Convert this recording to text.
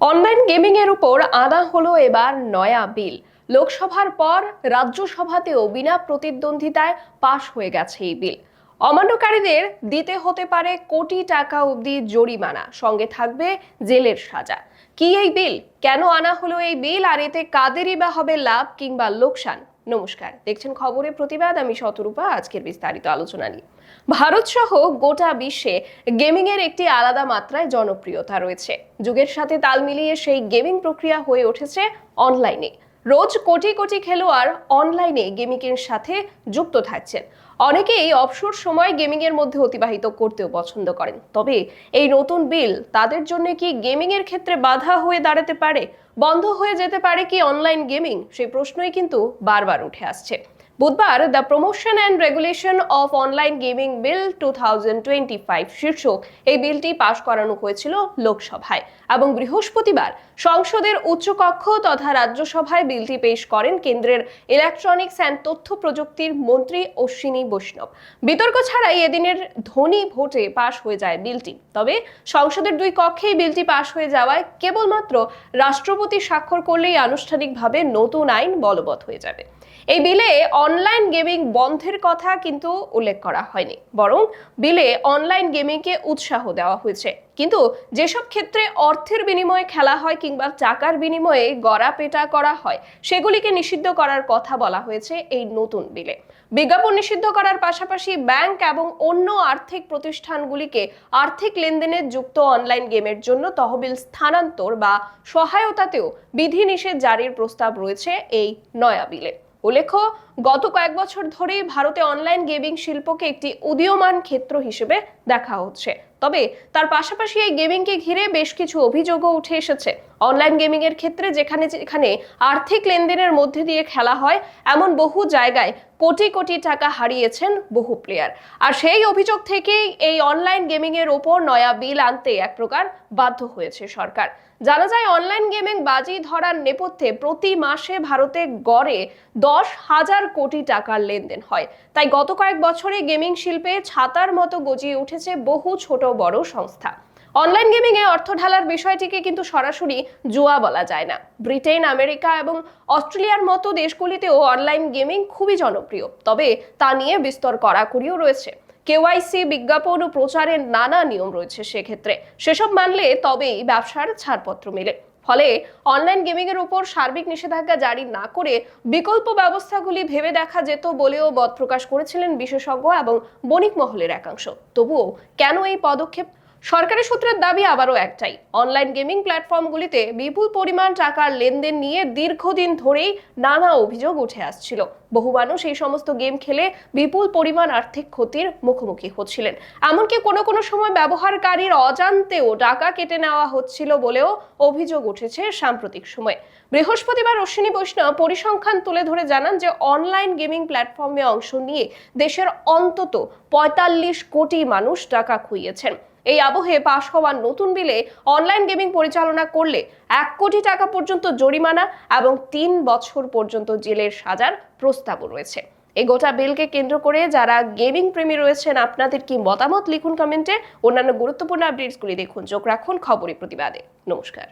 Online gaming এর উপর আনা হলো এবার নয়া বিল। লোকসভার পর রাজ্যসভাতেও বিনা প্রতিদ্বন্দ্বিতায় পাশ হয়ে গেছে এই বিল। অমান্যকারীদের দিতে হতে পারে কোটি টাকা অবধি জরিমানা, সঙ্গে থাকবে জেলের সাজা। কি এই বিল? কেন আনা হলো এই বিল? আর এতে কাদেরই বা হবে লাভ কিংবা লোকসান? নমস্কার। দেখছেন খবরের প্রতিবাদ, আমি শতরূপা, আজকের বিস্তারিত আলোচনা নিয়ে। ভারত সহ গোটা বিশ্বে গেমিং এর একটি আলাদা মাত্রায় জনপ্রিয়তা রয়েছে। যুগের সাথে তাল মিলিয়ে সেই গেমিং প্রক্রিয়া হয়ে উঠেছে অনলাইনে রোজ কোটি কোটি খেলোয়াড় অনলাইনে গেমিং এর সাথে যুক্ত থাকছেন। অনেকেই অবসর সময় গেমিংয়ের মধ্যে অতিবাহিত করতেও পছন্দ করেন। তবে এই নতুন বিল তাদের জন্য কি গেমিংয়ের ক্ষেত্রে বাধা হয়ে দাঁড়াতে পারে, বন্ধ হয়ে যেতে পারে কি অনলাইন গেমিং? সেই প্রশ্নই কিন্তু বারবার উঠে আসছে। বুধবার the promotion and regulation of online gaming bill two শীর্ষক এই বিলটি পাশ করানো হয়েছিল লোকসভায় এবং বৃহস্পতিবার সংসদের উচ্চকক্ষ তথা রাজ্যসভায় বিলটি পেশ করেন কেন্দ্রের ইলেকট্রনিক্স অ্যান্ড তথ্য প্রযুক্তির মন্ত্রী অশ্বিনী বৈষ্ণব। বিতর্ক ছাড়াই এদিনের ধনী ভোটে পাশ হয়ে যায় বিলটি তবে সংসদের দুই কক্ষেই বিলটি পাশ হয়ে যাওয়ায় কেবলমাত্র রাষ্ট্রপতি স্বাক্ষর করলেই আনুষ্ঠানিকভাবে নতুন আইন বলবৎ হয়ে যাবে। এই বিলে অনলাইন গেমিং বন্ধের কথা কিন্তু উল্লেখ করা হয়নি, বরং বিলে অনলাইন গেমিংকে উৎসাহ দেওয়া হয়েছে। কিন্তু যেসব ক্ষেত্রে অর্থের বিনিময়ে খেলা হয় কিংবা টাকার বিনিময়ে গড়া পেটা করা হয়, সেগুলিকে নিষিদ্ধ করার কথা বলা হয়েছে এই নতুন বিলে। বিজ্ঞাপন নিষিদ্ধ করার পাশাপাশি ব্যাংক এবং অন্য আর্থিক প্রতিষ্ঠানগুলিকে আর্থিক লেনদেনে যুক্ত অনলাইন গেমের জন্য তহবিল স্থানান্তর বা সহায়তাতেও বিধিনিষেধ জারির প্রস্তাব রয়েছে এই নয়া বিলে। উল্লেখ্য, গত কয়েক বছর ধরেই ভারতে অনলাইন গেমিং শিল্পকে একটি উদীয়মান ক্ষেত্র হিসেবে দেখা হচ্ছে। তবে তার পাশাপাশি এই গেমিংকে ঘিরে বেশ কিছু অভিযোগও উঠে এসেছে। অনলাইন গেমিং এর ক্ষেত্রে যেখানে যেখানে আর্থিক লেনদেনের মধ্যে দিয়ে খেলা হয়, এমন বহু জায়গায় কোটি কোটি টাকা হারিয়েছেন বহু প্লেয়ার আর সেই অভিযোগ থেকেই এই অনলাইন গেমিং এর ওপর নয়া বিল আনতে এক প্রকার বাধ্য হয়েছে সরকার। জানা যায়, অনলাইন গেমিং বাজি ধরার নেপথ্যে প্রতি মাসে ভারতে গড়ে দশ হাজার কোটি টাকার লেনদেন হয়। তাই গত কয়েক বছরে গেমিং শিল্পে ছাতার মতো গজিয়ে উঠেছে বহু ছোট বড় সংস্থা। অনলাইন গেমিং এ অর্থ ঢালার বিষয়টিকে কিন্তু সরাসরি জুয়া বলা যায় না। ব্রিটেন, আমেরিকা এবং অস্ট্রেলিয়ার মতো দেশগুলিতেও অনলাইন গেমিং খুবই জনপ্রিয়। তবে তা নিয়ে বিস্তর কড়াকড়িও রয়েছে। কেওয়াইসি বিজ্ঞাপন ও প্রচারের নানা নিয়ম রয়েছে সেক্ষেত্রে। সেসব মানলে তবেই ব্যবসার ছাড়পত্র মেলে। ফলে অনলাইন গেমিংয়ের উপর সার্বিক নিষেধাজ্ঞা জারি না করে বিকল্প ব্যবস্থাগুলি ভেবে দেখা যেত বলেও মত প্রকাশ করেছিলেন বিশেষজ্ঞ এবং বণিক মহলের একাংশ। তবুও কেন এই পদক্ষেপ? সরকারি সূত্রের দাবি আবারও একটাই। অনলাইন গেমিং প্ল্যাটফর্মগুলিতে বিপুল পরিমাণ টাকার লেনদেন নিয়ে দীর্ঘদিন ধরেই নানা অভিযোগ উঠে আসছিল। বহু মানুষ এই সমস্ত গেম খেলে বিপুল পরিমাণ আর্থিক ক্ষতির মুখোমুখি হচ্ছিলেন। এমনকি কোনো কোনো সময় ব্যবহারকারীর অজান্তেও টাকা কেটে নেওয়া হচ্ছিল বলেও অভিযোগ উঠেছে সাম্প্রতিক সময়ে। বৃহস্পতিবার অশ্বিনী বৈষ্ণব পরিসংখ্যান তুলে ধরে জানান যে, অনলাইন গেমিং প্ল্যাটফর্মে অংশ নিয়ে দেশের অন্তত পঁয়তাল্লিশ কোটি মানুষ টাকা খুইয়েছেন। এই আবহে পাশ হওয়া নতুন বিলে অনলাইন গেমিং পরিচালনা করলে এক কোটি টাকা পর্যন্ত জরিমানা এবং তিন বছর পর্যন্ত জেলের সাজার প্রস্তাবও রয়েছে। এই গোটা বিলকে কেন্দ্র করে যারা গেমিং প্রেমী রয়েছেন, আপনাদের কি মতামত? লিখুন কমেন্টে। অন্যান্য গুরুত্বপূর্ণ আপডেটসগুলি দেখুন। চোখ রাখুন খবরের প্রতিবাদে। নমস্কার।